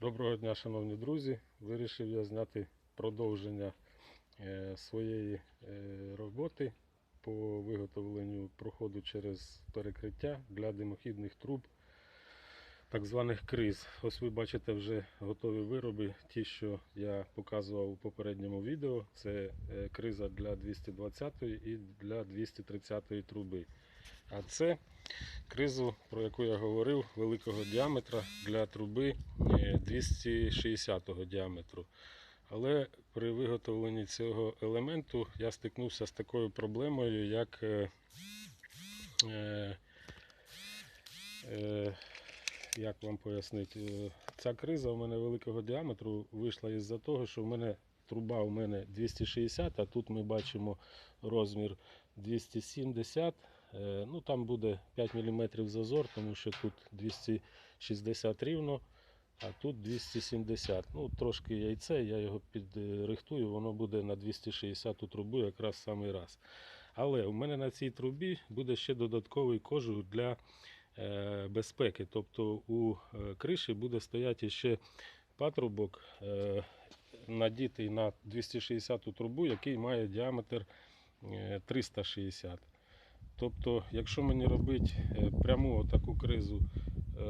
Доброго дня, шановні друзі. Вирішив я зняти продовження е, своєї е, роботи по виготовленню проходу через перекриття для димохідних труб, так званих криз. Ось ви бачите вже готові вироби, ті, що я показував у попередньому відео. Це е, криза для 220 і для 230 труби. А це кризу, про яку я говорив, великого діаметра для труби е, 260 діаметру. Але при виготовленні цього елементу я стикнувся з такою проблемою, як е, е, е, як вам пояснити, Е, ця криза у мене великого діаметру вийшла із-за того, що в мене труба у мене 260, а тут ми бачимо розмір 270. Е, Ну, там буде 5 мм зазор, тому що тут 260 рівно, а тут 270. Ну, трошки яйце, я його підрихтую, воно буде на 260 трубу якраз самий раз. Але у мене на цій трубі буде ще додатковий кожух для е, безпеки. Тобто у е, криші буде стояти ще патрубок, надітий на 260 трубу, який має діаметр е, 360. Тобто, якщо мені робити е, пряму таку кризу е,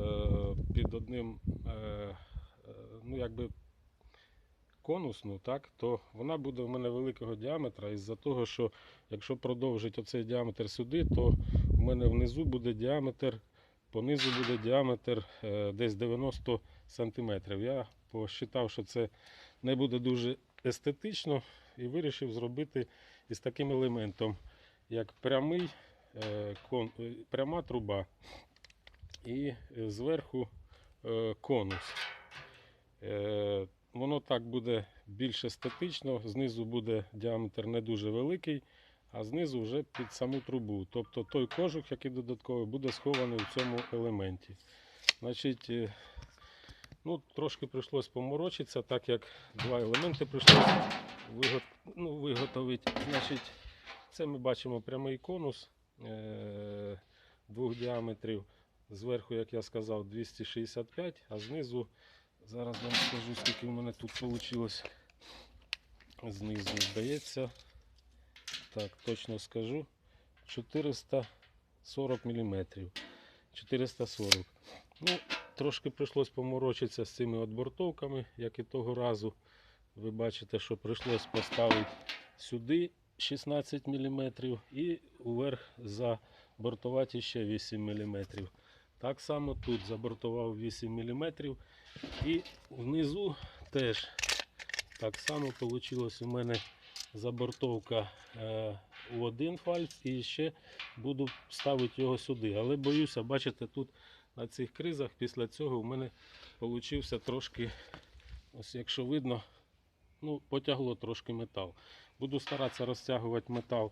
під одним, е, ну якби конусну, так, то вона буде в мене великого діаметра із-за того, що якщо продовжити оцей діаметр сюди, то в мене внизу буде діаметр, понизу буде діаметр десь 90 см. Я посчитав, що це не буде дуже естетично і вирішив зробити із таким елементом, як прямий пряма труба і е, зверху е, конус. Е, Воно так буде більш естетично, знизу буде діаметр не дуже великий, а знизу вже під саму трубу. Тобто той кожух, який додатковий, буде схований в цьому елементі. Значить, е, ну, трошки прийшлось поморочитися, так як два елементи прийшлось виго- ну, виготовити. Значить, це ми бачимо прямий конус е- двох діаметрів. Зверху, як я сказав, 265, а знизу, зараз вам скажу, скільки в мене тут вийшло. Знизу, здається, так, точно скажу, 440 мм. 440. Ну, трошки прийшлось поморочитися з цими отбортовками, як і того разу. Ви бачите, що прийшлось поставити сюди 16 мм і вверх забортувати ще 8 мм. Так само тут забортував 8 мм. І внизу теж так само вийшло у мене забортовка е, у один фальц і ще буду ставити його сюди. Але боюся, бачите, тут на цих кризах після цього у мене вийшов трошки, ось якщо видно, ну, потягло трошки метал. Буду старатися розтягувати метал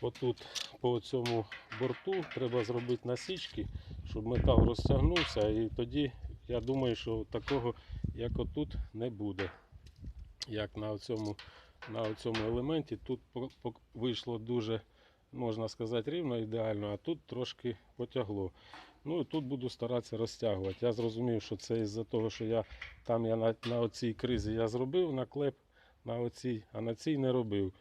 отут по цьому борту. Треба зробити насічки, щоб метал розтягнувся. І тоді я думаю, що такого, як отут, не буде. Як на цьому, на цьому елементі. Тут вийшло дуже, можна сказати, рівно, ідеально, а тут трошки потягло. Ну і тут буду старатися розтягувати. Я зрозумів, що це із-за того, що я там я на, на оцій кризі я зробив наклеп, на оцій, а на цій не робив.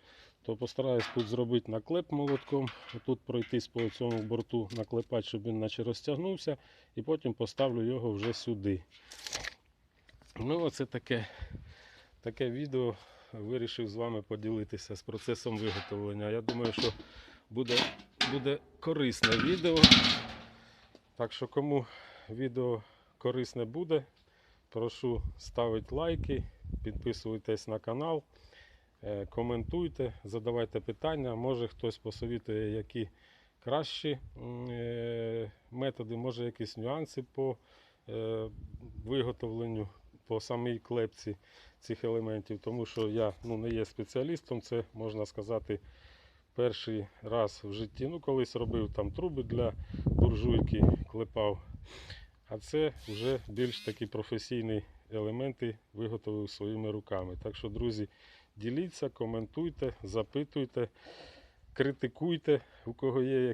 То постараюсь тут зробити наклеп молотком, тут пройтись по цьому борту, наклепати, щоб він наче розтягнувся, і потім поставлю його вже сюди. Ну, оце таке, таке відео вирішив з вами поділитися з процесом виготовлення. Я думаю, що буде, буде корисне відео. Так що, кому відео корисне буде, прошу ставити лайки, підписуйтесь на канал, е, коментуйте, задавайте питання. Може хтось посовітує, які кращі е, методи, може якісь нюанси по е, виготовленню по самій клепці цих елементів, тому що я ну, не є спеціалістом, це можна сказати. Перший раз в житті, ну колись робив там труби для буржуйки, клепав. А це вже більш такі професійні елементи виготовив своїми руками. Так що, друзі, діліться, коментуйте, запитуйте, критикуйте, у кого є